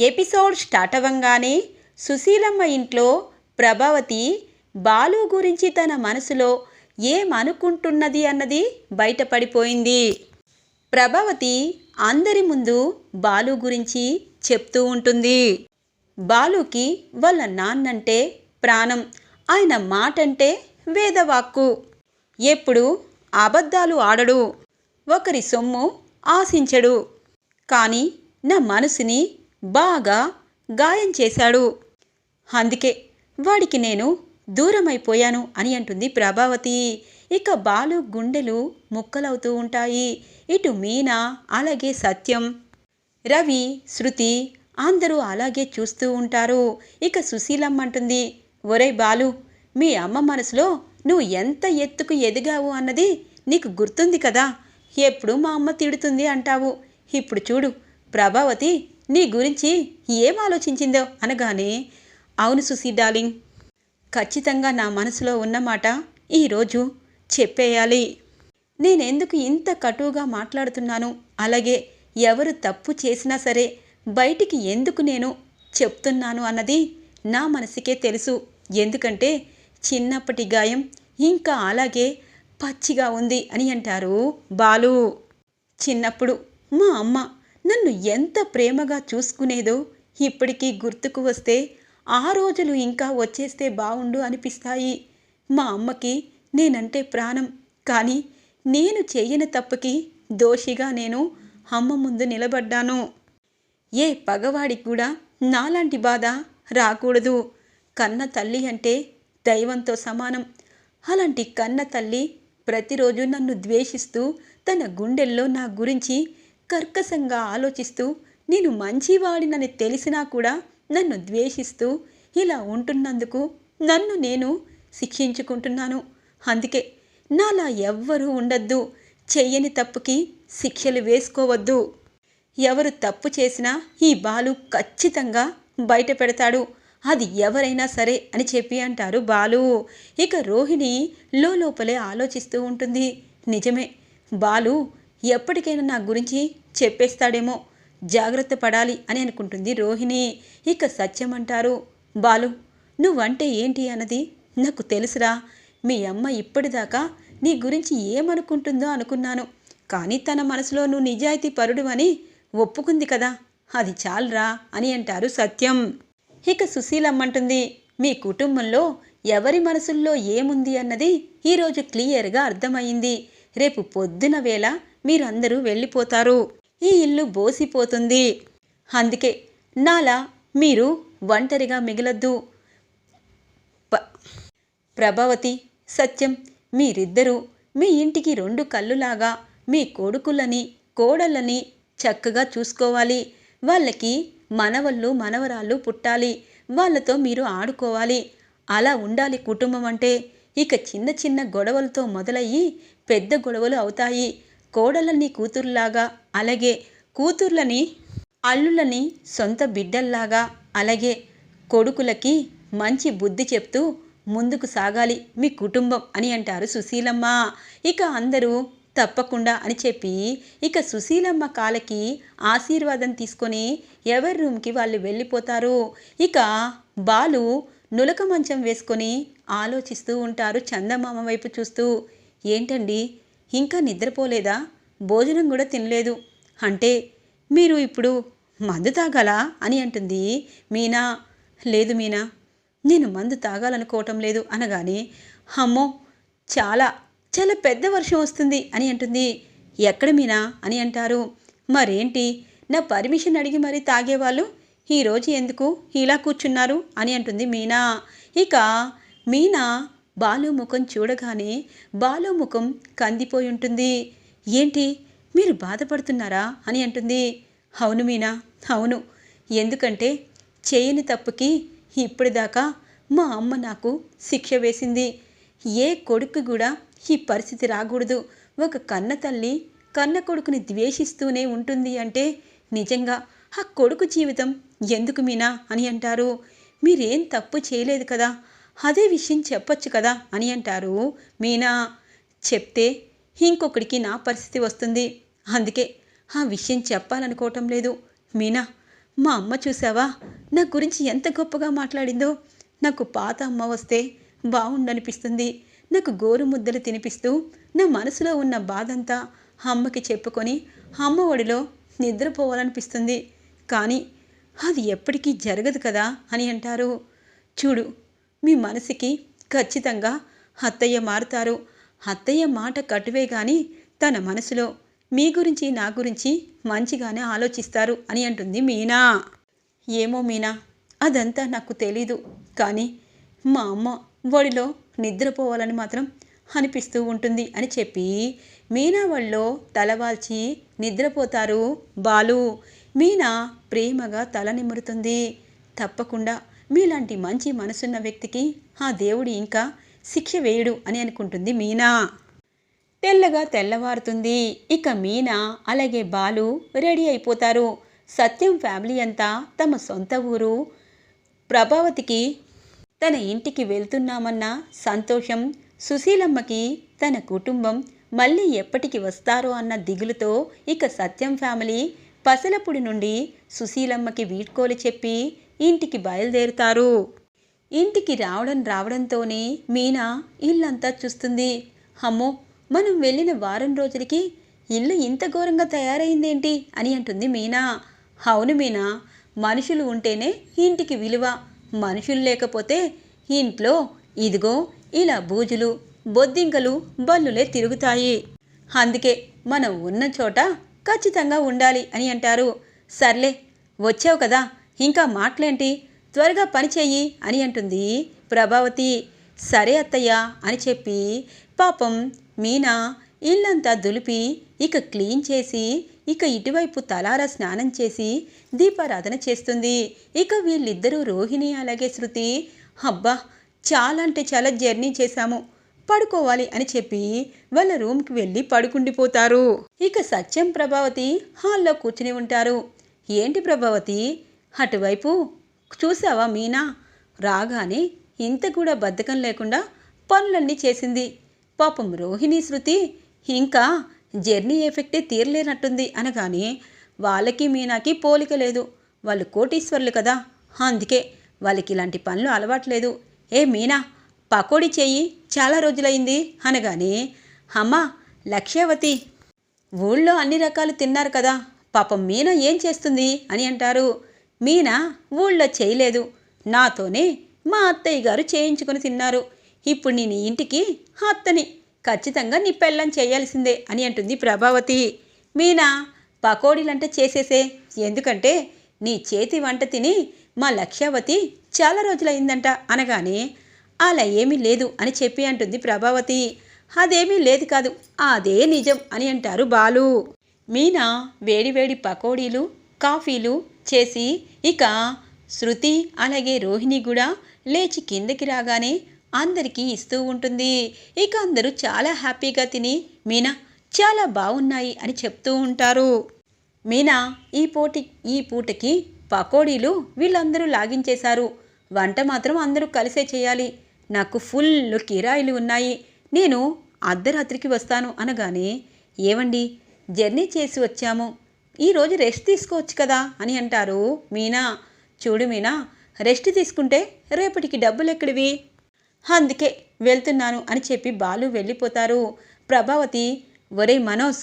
Episode start అవ్వంగానే Susheelamma ఇంట్లో ప్రభావతి బాలు గురించి తన మనసులో ఏమనుకుంటున్నది అన్నది బయటపడిపోయింది. ప్రభావతి అందరి ముందు బాలు గురించి చెప్తూ ఉంటుంది. బాలుకి వాళ్ళ నాన్నంటే ప్రాణం ఆయన మాటంటే వేదవాక్కు. ఎప్పుడు అబద్ధాలు ఆడడు ఒకరి సొమ్ము ఆశించడు. కానీ నా మనసుని బాగా గాయం చేశాడు. అందుకే వాడికి నేను దూరమైపోయాను అని అంటుంది ప్రభావతి. ఇక బాలు గుండెలు ముక్కలవుతూ ఉంటాయి. ఇటు మీనా అలాగే సత్యం రవి శృతి అందరూ అలాగే చూస్తూ ఉంటారు. ఇక సుశీలమ్మ అంటుంది ఒరే బాలు మీ అమ్మ మనసులో నువ్వు ఎంత ఎత్తుకు ఎదిగావు అన్నది నీకు గుర్తుంది కదా? ఎప్పుడు మా అమ్మ తిడుతుంది అంటావు? ఇప్పుడు చూడు ప్రభావతి నీ గురించి ఏం ఆలోచించిందో అనగానే అవును సుశీ డార్లింగ్. ఖచ్చితంగా నా మనసులో ఉన్నమాట ఈరోజు చెప్పేయాలి. నేనెందుకు ఇంత కటువుగా మాట్లాడుతున్నాను? అలాగే ఎవరు తప్పు చేసినా సరే బయటికి ఎందుకు నేను చెప్తున్నాను అన్నది నా మనసుకే తెలుసు. ఎందుకంటే చిన్నప్పటి గాయం ఇంకా అలాగే పచ్చిగా ఉంది అని అంటారు బాలు. చిన్నప్పుడు మా అమ్మ నన్ను ఎంత ప్రేమగా చూసుకునేదో ఇప్పటికీ గుర్తుకు వస్తే ఆ రోజులు ఇంకా వచ్చేస్తే బావుండు అనిపిస్తాయి. మా అమ్మకి నేనంటే ప్రాణం. కానీ నేను చేయని తప్పుకి దోషిగా నేను అమ్మ ముందు నిలబడ్డాను. ఏ పగవాడికి కూడా నాలాంటి బాధ రాకూడదు. కన్న తల్లి అంటే దైవంతో సమానం. అలాంటి కన్న తల్లి ప్రతిరోజు నన్ను ద్వేషిస్తూ తన గుండెల్లో నా గురించి కర్కశంగా ఆలోచిస్తూ నేను మంచివాడినని తెలిసినా కూడా నన్ను ద్వేషిస్తూ ఇలా ఉంటున్నందుకు నన్ను నేను శిక్షించుకుంటున్నాను. అందుకే నాలా ఎవ్వరూ ఉండద్దు. చెయ్యని తప్పుకి శిక్షలు వేసుకోవద్దు. ఎవరు తప్పు చేసినా ఈ బాలు ఖచ్చితంగా బయట పెడతాడు. అది ఎవరైనా సరే అని చెప్పి అంటారు బాలు. ఇక రోహిణి లోపలే ఆలోచిస్తూ ఉంటుంది. నిజమే బాలు ఎప్పటికైనా నా గురించి చెప్పేస్తాడేమో. జాగ్రత్త పడాలి అని అనుకుంటుంది రోహిణి. ఇక సత్యం అంటారు బాలు నువ్వంటే ఏంటి అన్నది? నాకు తెలుసురా. మీ అమ్మ ఇప్పటిదాకా నీ గురించి ఏమనుకుంటుందో అనుకున్నాను. కానీ తన మనసులో నువ్వు నిజాయితీ పరుడు అని ఒప్పుకుంది కదా. అది చాలరా అని అంటారు సత్యం. ఇక సుశీలమ్మంటుంది మీ కుటుంబంలో ఎవరి మనసుల్లో ఏముంది అన్నది ఈరోజు క్లియర్గా అర్థమైంది రేపు పొద్దున వేళ మీరందరూ వెళ్ళిపోతారు. ఈ ఇల్లు బోసిపోతుంది. అందుకే నాలా మీరు ఒంటరిగా మిగలద్దు. ప- ప్రభావతి సత్యం మీరిద్దరూ మీ ఇంటికి రెండు కళ్ళులాగా మీ కొడుకులని కోడళ్ళని చక్కగా చూసుకోవాలి. వాళ్ళకి మనవళ్ళు మనవరాళ్ళు పుట్టాలి. వాళ్ళతో మీరు ఆడుకోవాలి. అలా ఉండాలి కుటుంబం అంటే. ఇక చిన్న చిన్న గొడవలతో మొదలయ్యి పెద్ద గొడవలు అవుతాయి. కోడలని కూతుర్లాగా అలాగే కూతుర్లని అల్లులని సొంత బిడ్డల్లాగా అలాగే కొడుకులకి మంచి బుద్ధి చెప్తూ ముందుకు సాగాలి మీ కుటుంబం అని అంటారు సుశీలమ్మ. ఇక అందరూ తప్పకుండా అని చెప్పి ఇక సుశీలమ్మ కాలకి ఆశీర్వాదం తీసుకొని ఎవరి రూమ్కి వాళ్ళు వెళ్ళిపోతారు. ఇక బాలు నులక మంచం వేసుకొని ఆలోచిస్తూ ఉంటారు చందమామ వైపు చూస్తూ. ఏంటండి? ఇంకా నిద్రపోలేదా? భోజనం కూడా తినలేదు. అంటే మీరు ఇప్పుడు మందు తాగాలా? అని అంటుంది మీనా. లేదు మీనా నేను మందు తాగాలనుకోవటం లేదు అనగానే అమ్మో చాలా చాలా పెద్ద వర్షం వస్తుంది అని అంటుంది. ఎక్కడ మీనా? అని అంటారు. మరేంటి? నా పర్మిషన్ అడిగి మరీ తాగేవాళ్ళు? ఈరోజు ఎందుకు ఇలా కూర్చున్నారు? అని అంటుంది మీనా. ఇక మీనా బాలు ముఖం చూడగానే బాలు ముఖం కందిపోయి ఉంటుంది ఏంటి? మీరు బాధపడుతున్నారా? అని అంటుంది. అవును మీనా అవును. ఎందుకంటే చేయని తప్పుకి ఇప్పటిదాకా మా అమ్మ నాకు శిక్ష వేసింది. ఏ కొడుకు కూడా ఈ పరిస్థితి రాకూడదు. ఒక కన్న తల్లి కన్న కొడుకుని ద్వేషిస్తూనే ఉంటుంది అంటే నిజంగా ఆ కొడుకు జీవితం ఎందుకు మీనా అని అంటారు. మీరేం తప్పు చేయలేదు కదా? అదే విషయం చెప్పొచ్చు కదా అని అంటారు మీనా. చెప్తే ఇంకొకడికి నా పరిస్థితి వస్తుంది. అందుకే ఆ విషయం చెప్పాలనుకోవటం లేదు. మీనా మా అమ్మ చూసావా నా గురించి ఎంత గొప్పగా మాట్లాడిందో. నాకు పాత అమ్మ వస్తే బాగుండనిపిస్తుంది నాకు గోరు ముద్దలు తినిపిస్తూ నా మనసులో ఉన్న బాధంతా అమ్మకి చెప్పుకొని అమ్మ ఒడిలో నిద్రపోవాలనిపిస్తుంది. కానీ అది ఎప్పటికీ జరగదు కదా అని అంటారు. చూడు మీ మనసుకి ఖచ్చితంగా అత్తయ్య మారుతారు. అత్తయ్య మాట కటువే గాని తన మనసులో మీ గురించి నా గురించి మంచిగానే ఆలోచిస్తారు అని అంటుంది మీనా. ఏమో మీనా అదంతా నాకు తెలీదు. కానీ మా అమ్మ ఒడిలో నిద్రపోవాలని మాత్రం అనిపిస్తూ ఉంటుంది అని చెప్పి మీనా వాళ్ళలో తలవాల్చి నిద్రపోతారు బాలు. మీనా ప్రేమగా తల నిమురుతుంది. తప్పకుండా మీలాంటి మంచి మనసున్న వ్యక్తికి ఆ దేవుడు ఇంకా శిక్ష వేయడు అని అనుకుంటుంది మీనా. తెల్లగా తెల్లవారుతుంది. ఇక మీనా అలాగే బాలు రెడీ అయిపోతారు. సత్యం ఫ్యామిలీ అంతా తమ సొంత ఊరు ప్రభావతికి తన ఇంటికి వెళ్తున్నామన్న సంతోషం సుశీలమ్మకి తన కుటుంబం మళ్ళీ ఎప్పటికి వస్తారో అన్న దిగులుతో ఇక సత్యం ఫ్యామిలీ పసలపుడి నుండి సుశీలమ్మకి వీడ్కోలు చెప్పి ఇంటికి బయలుదేరుతారు. ఇంటికి రావడం రావడంతోనే మీనా ఇల్లంతా చూస్తుంది. అమ్మో మనం వెళ్ళిన వారం రోజులకి ఇల్లు ఇంత ఘోరంగా తయారైందేంటి అని అంటుంది మీనా. అవును మీనా మనుషులు ఉంటేనే ఇంటికి విలువ మనుషులు లేకపోతే ఇంట్లో ఇదిగో ఇలా బూజులు బొద్దింకలు బల్లులే తిరుగుతాయి. అందుకే మనం ఉన్న చోట ఖచ్చితంగా ఉండాలి అని అంటారు. సర్లే వచ్చావు కదా ఇంకా మాటలేంటి త్వరగా పని చెయ్యి అని అంటుంది ప్రభావతి. సరే అత్తయ్య అని చెప్పి పాపం మీనా ఇల్లంతా దులిపి ఇక క్లీన్ చేసి ఇక ఇటువైపు తలారా స్నానం చేసి దీపారాధన చేస్తుంది. ఇక వీళ్ళిద్దరూ రోహిణి అలాగే శృతి అబ్బా చాలా అంటే చాలా జర్నీ చేశాము పడుకోవాలి అని చెప్పి వాళ్ళ రూమ్కి వెళ్ళి పడుకుండిపోతారు. ఇక సత్యం ప్రభావతి హాల్లో కూర్చుని ఉంటారు. ఏంటి ప్రభావతి అటువైపు చూసావా మీనా? రాగానే ఇంత కూడా బద్ధకం లేకుండా పనులన్నీ చేసింది. పాపం రోహిణి శృతి ఇంకా జర్నీ ఎఫెక్టే తీరలేనట్టుంది అనగానే వాళ్ళకి మీనాకి పోలిక లేదు. వాళ్ళు కోటీశ్వర్లు కదా. అందుకే వాళ్ళకి ఇలాంటి పనులు అలవాట్లేదు. ఏ మీనా పకోడీ చెయ్యి చాలా రోజులైంది అనగానే అమ్మ లక్ష్యావతి ఊళ్ళో అన్ని రకాలు తిన్నారు కదా. పాపం మీనా ఏం చేస్తుంది? అని అంటారు. మీనా ఊళ్ళో చేయలేదు. నాతోనే మా అత్తయ్య గారు చేయించుకుని తిన్నారు. ఇప్పుడు నేను ఇంటికి అత్తని ఖచ్చితంగా నీ పెళ్ళం చేయాల్సిందే అని అంటుంది ప్రభావతి. మీనా పకోడీలంటే చేసేసే. ఎందుకంటే నీ చేతి వంట తిని మా లక్ష్యావతి చాలా రోజులైందంట అనగానే అలా ఏమీ లేదు అని చెప్పి అంటుంది ప్రభావతి. అదేమీ లేదు కాదు అదే నిజం అని అంటారు బాలు. మీనా వేడివేడి పకోడీలు కాఫీలు చేసి ఇక శృతి అలాగే రోహిణి కూడా లేచి కిందకి రాగానే అందరికీ ఇస్తూ ఉంటుంది. ఇక అందరూ చాలా హ్యాపీగా తిని మీనా చాలా బాగున్నాయి అని చెప్తూ ఉంటారు. మీనా ఈ పోటీ ఈ పూటకి పకోడీలు వీళ్ళందరూ లాగించేశారు. వంట మాత్రం అందరూ కలిసే చేయాలి. నాకు ఫుల్ కిరాయిలు ఉన్నాయి. నేను అర్ధరాత్రికి వస్తాను అనగానే ఏవండి జర్నీ చేసి వచ్చాము. ఈరోజు రెస్ట్ తీసుకోవచ్చు కదా అని అంటారు మీనా. చూడు మీనా రెస్ట్ తీసుకుంటే రేపటికి డబ్బులు ఎక్కడివి? అందుకే వెళ్తున్నాను అని చెప్పి బాలు వెళ్ళిపోతారు. ప్రభావతి ఒరే మనోజ్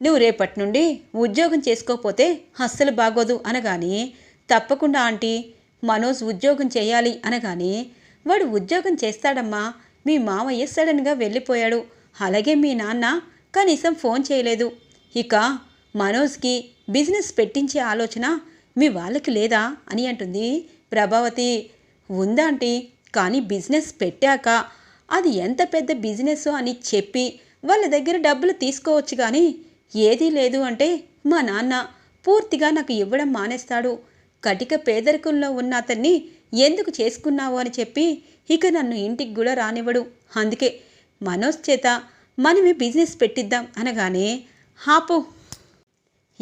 నువ్వు రేపటి నుండి ఉద్యోగం చేసుకోకపోతే అస్సలు బాగోదు అనగాని తప్పకుండా ఆంటీ మనోజ్ ఉద్యోగం చేయాలి అనగానే వాడు ఉద్యోగం చేస్తాడమ్మా మీ మామయ్య సడన్గా వెళ్ళిపోయాడు. అలాగే మీ నాన్న కనీసం ఫోన్ చేయలేదు. ఇక మనోజ్కి బిజినెస్ పెట్టించే ఆలోచన మీ వాళ్ళకి లేదా? అని అంటుంది ప్రభావతి. ఉందాంటి కానీ బిజినెస్ పెట్టాక అది ఎంత పెద్ద బిజినెస్ అని చెప్పి వాళ్ళ దగ్గర డబ్బులు తీసుకోవచ్చు కానీ ఏదీ లేదు అంటే మా నాన్న పూర్తిగా నాకు ఇవ్వడం మానేస్తాడు. కటిక పేదరికంలో ఉన్న అతన్ని ఎందుకు చేసుకున్నావు అని చెప్పి ఇక నన్ను ఇంటికి కూడా రానివ్వడు. అందుకే మనోజ్ చేత మనమే బిజినెస్ పెట్టిద్దాం అనగానే హాపు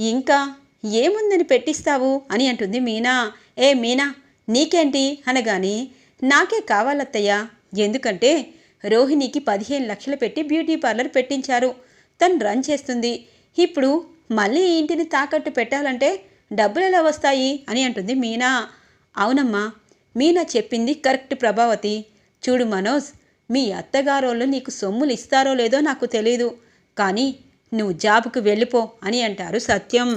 ఇంకా ఏముందని పెట్టిస్తావు అని అంటుంది మీనా. ఏ మీనా నీకేంటి? అనగానే నాకే కావాలత్తయ్యా. ఎందుకంటే రోహిణికి పదిహేను లక్షలు పెట్టి బ్యూటీ పార్లర్ పెట్టించారు. తను రన్ చేస్తుంది. ఇప్పుడు మళ్ళీ ఈ ఇంటిని తాకట్టు పెట్టాలంటే డబ్బులు ఎలా వస్తాయి? అని అంటుంది మీనా. అవునమ్మా మీనా చెప్పింది కరెక్ట్ ప్రభావతి. చూడు మనోజ్ మీ అత్తగారోళ్ళు నీకు సొమ్ములు ఇస్తారో లేదో నాకు తెలియదు కానీ నువ్వు జాబుకు వెళ్ళిపో అని అంటారు సత్యం.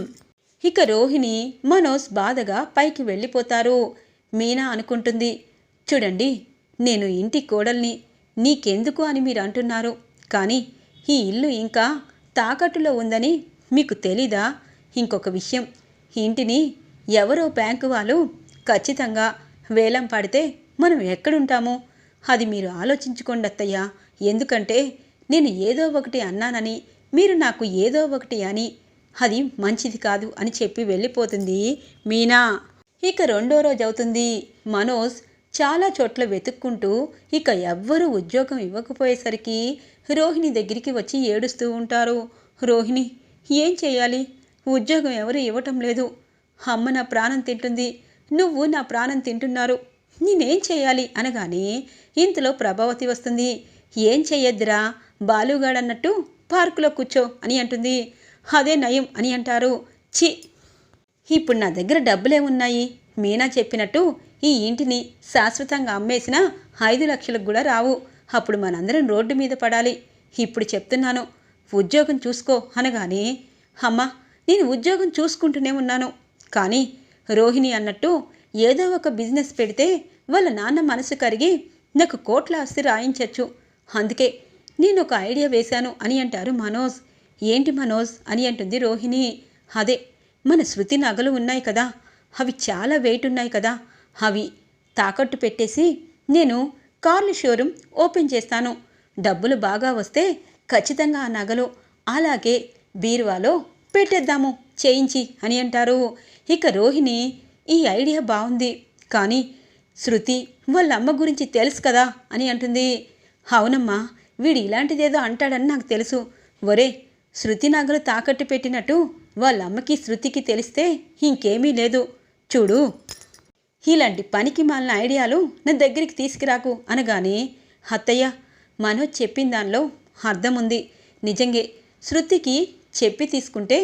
ఇక రోహిణి మనోజ్ బాధగా పైకి వెళ్ళిపోతారు. మీనా అనుకుంటుంది చూడండి నేను ఇంటి కోడల్ని నీకెందుకు అని మీరు అంటున్నారు. కానీ ఈ ఇల్లు ఇంకా తాకట్టులో ఉందని మీకు తెలీదా? ఇంకొక విషయం ఇంటిని ఎవరో బ్యాంకు వాళ్ళు ఖచ్చితంగా వేలం పాడితే మనం ఎక్కడుంటాము? అది మీరు ఆలోచించుకోండి అత్తయ్య ఎందుకంటే నేను ఏదో ఒకటి అన్నానని మీరు నాకు ఏదో ఒకటి అని అది మంచిది కాదు అని చెప్పి వెళ్ళిపోతుంది మీనా. ఇక రెండో రోజు అవుతుంది. మనోజ్ చాలా చోట్ల వెతుక్కుంటూ ఇక ఎవ్వరూ ఉద్యోగం ఇవ్వకపోయేసరికి రోహిణి దగ్గరికి వచ్చి ఏడుస్తూ ఉంటారు. రోహిణి ఏం చేయాలి? ఉద్యోగం ఎవరు ఇవ్వటం లేదు. అమ్మ నా ప్రాణం తింటుంది. నువ్వు నా ప్రాణం తింటున్నారు. నేనేం చేయాలి? అనగానే ఇంతలో ప్రభావతి వస్తుంది. ఏం చెయ్యొద్దురా? బాలుగాడన్నట్టు పార్కులో కూర్చో అని అంటుంది. అదే నయం అని అంటారు. చి ఇప్పుడు నా దగ్గర డబ్బులేమున్నాయి మీనా చెప్పినట్టు ఈ ఇంటిని శాశ్వతంగా అమ్మేసిన ఐదు లక్షలకు కూడా రావు. అప్పుడు మనందరం రోడ్డు మీద పడాలి. ఇప్పుడు చెప్తున్నాను. ఉద్యోగం చూసుకో అనగానే అమ్మ నేను ఉద్యోగం చూసుకుంటూనే ఉన్నాను. కానీ రోహిణి అన్నట్టు ఏదో ఒక బిజినెస్ పెడితే వాళ్ళ నాన్న మనసు కరిగి నాకు కోట్ల ఆస్తి రాయించచ్చు. అందుకే నేను ఒక ఐడియా వేశాను అని అంటారు మనోజ్. ఏంటి మనోజ్ అని అంటుంది రోహిణి. అదే మన శృతి నగలు ఉన్నాయి కదా. అవి చాలా వెయిట్ ఉన్నాయి కదా. అవి తాకట్టు పెట్టేసి నేను కార్ల షోరూమ్ ఓపెన్ చేస్తాను. డబ్బులు బాగా వస్తే ఖచ్చితంగా ఆ నగలు అలాగే బీరువాలో పెట్టేద్దాము. చేయించి అని అంటారు. ఇక రోహిణి ఈ ఐడియా బాగుంది. కానీ శృతి వాళ్ళ అమ్మ గురించి తెలుసు కదా అని అంటుంది. అవునమ్మా వీడు ఇలాంటిదేదో అంటాడని నాకు తెలుసు. ఒరే శృతి నగలు తాకట్టు పెట్టినట్టు వాళ్ళ అమ్మకి శృతికి తెలిస్తే ఇంకేమీ లేదు. చూడు. ఇలాంటి పనికి మాలిన ఐడియాలు నా దగ్గరికి తీసుకురాకు అనగానే అత్తయ్య మనోజ్ చెప్పిన దానిలో అర్థం ఉంది నిజంగే శృతికి చెప్పి తీసుకుంటే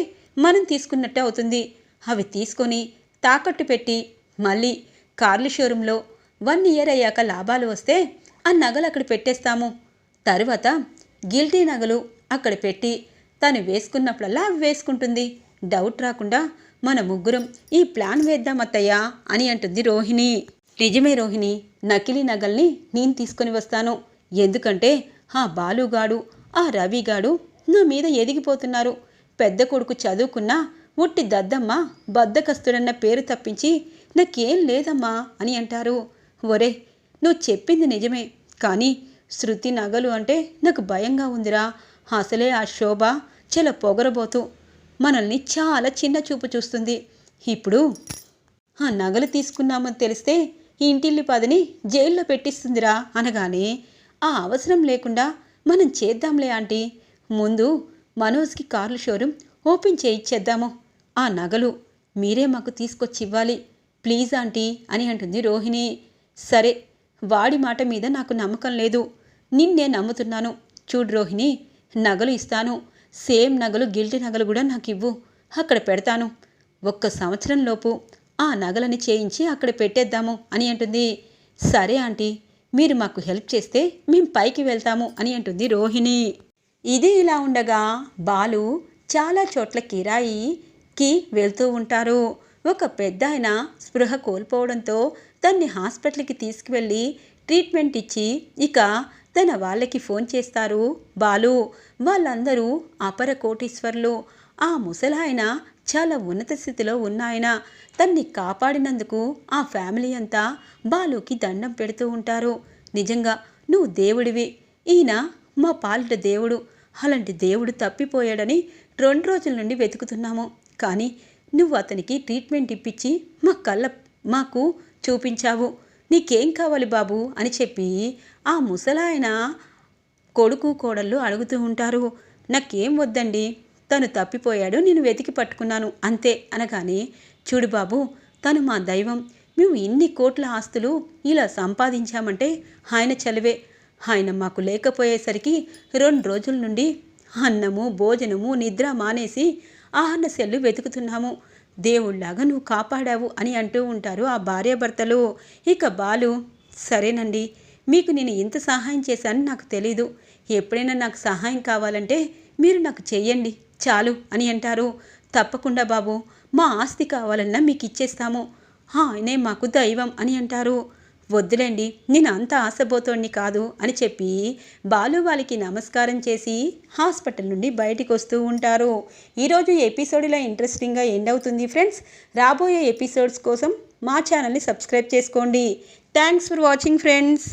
మనం తీసుకున్నట్టే అవుతుంది. అవి తీసుకొని తాకట్టు పెట్టి మళ్ళీ కార్లు షోరూంలో వన్ ఇయర్ అయ్యాక లాభాలు వస్తే ఆ నగలు అక్కడ పెట్టేస్తాము. తరువాత గిల్టీ నగలు అక్కడ పెట్టి తను వేసుకున్నప్పుడల్లా అవి వేసుకుంటుంది. డౌట్ రాకుండా మన ముగ్గురం ఈ ప్లాన్ వేద్దాం అత్తయ్యా అని అంటుంది రోహిణి. నిజమే రోహిణి నకిలీ నగల్ని నేను తీసుకొని వస్తాను. ఎందుకంటే ఆ బాలుగాడు ఆ రవిగాడు నా మీద ఎదిగిపోతున్నారు. పెద్ద కొడుకు చదువుకున్నా ఉట్టి దద్దమ్మ బద్దకస్తుడన్న పేరు తప్పించి నాకేం లేదమ్మా అని అంటారు. ఒరే నువ్వు చెప్పింది నిజమే కానీ శృతి నగలు అంటే నాకు భయంగా ఉందిరా. అసలే ఆ శోభ చాలా పొగరబోతూ మనల్ని చాలా చిన్న చూపు చూస్తుంది. ఇప్పుడు ఆ నగలు తీసుకున్నామని తెలిస్తే ఇంటిల్లి పదని జైల్లో పెట్టిస్తుందిరా అనగానే ఆ అవసరం లేకుండా మనం చేద్దాంలే ఆంటీ. ముందు మనోజ్కి కార్ల షోరూమ్ ఓపెన్ చేయిచ్చేద్దాము. ఆ నగలు మీరే మాకు తీసుకొచ్చి ఇవ్వాలి ప్లీజ్ ఆంటీ అని అంటుంది రోహిణి. సరే వాడి మాట మీద నాకు నమ్మకం లేదు. నిన్నే నమ్ముతున్నాను. చూడు రోహిణి నగలు ఇస్తాను. సేమ్ నగలు గిల్టి నగలు కూడా నాకు ఇవ్వు అక్కడ పెడతాను. ఒక్క సంవత్సరం లోపు ఆ నగలని చేయించి అక్కడ పెట్టేద్దాము అని అంటుంది. సరే ఆంటీ మీరు మాకు హెల్ప్ చేస్తే మేము పైకి వెళ్తాము అని అంటుంది రోహిణి. ఇది ఇలా ఉండగా బాలు చాలా చోట్ల కిరాయికి వెళ్తూ ఉంటారు. ఒక పెద్ద ఆయన స్పృహ కోల్పోవడంతో తన్ని హాస్పిటల్కి తీసుకువెళ్ళి ట్రీట్మెంట్ ఇచ్చి ఇక తన వాళ్ళకి ఫోన్ చేస్తారు. బాలు వాళ్ళందరూ అపర కోటీశ్వర్లు. ఆ ముసలాయన చాలా ఉన్నత స్థితిలో ఉన్నాయన. తన్ని కాపాడినందుకు ఆ ఫ్యామిలీ అంతా బాలుకి దండం పెడుతూ ఉంటారు. నిజంగా నువ్వు దేవుడివి. ఈయన మా పాలిట దేవుడు. అలాంటి దేవుడు తప్పిపోయాడని రెండు రోజుల నుండి వెతుకుతున్నాము. కానీ నువ్వు అతనికి ట్రీట్మెంట్ ఇప్పించి మా కళ్ళ మాకు చూపించావు. నీకేం కావాలి బాబు? అని చెప్పి ఆ ముసలాయన కొడుకు కోడళ్ళు అడుగుతూ ఉంటారు. నాకేం వద్దండి? తను తప్పిపోయాడు నేను వెతికి పట్టుకున్నాను అంతే అనగానే చూడు బాబు తను మా దైవం. మేము ఇన్ని కోట్ల ఆస్తులు ఇలా సంపాదించామంటే ఆయన చలివే. ఆయన మాకు లేకపోయేసరికి రెండు రోజుల నుండి అన్నము భోజనము నిద్ర మానేసి ఆహన్న సెల్లు వెతుకుతున్నాము. దేవుళ్ళాగా నువ్వు కాపాడావు అని అంటూ ఉంటారు ఆ భార్యాభర్తలు. ఇక బాలు సరేనండి మీకు నేను ఇంత సహాయం చేశాను నాకు తెలీదు. ఎప్పుడైనా నాకు సహాయం కావాలంటే మీరు నాకు చెయ్యండి చాలు అని అంటారు. తప్పకుండా బాబు మా ఆస్తి కావాలన్నా మీకు ఇచ్చేస్తాము. ఆయనే మాకు దైవం అని అంటారు. వద్దులేండి నేను అంత ఆశపోతోడిని కాదు అని చెప్పి బాలు వాళ్ళకి నమస్కారం చేసి హాస్పిటల్ నుండి బయటికి వస్తూ ఉంటారు. ఈరోజు ఎపిసోడ్లో ఇంట్రెస్టింగ్గా ఎండ్ అవుతుంది ఫ్రెండ్స్ రాబోయే ఎపిసోడ్స్ కోసం మా ఛానల్ని సబ్స్క్రైబ్ చేసుకోండి. Thanks for watching friends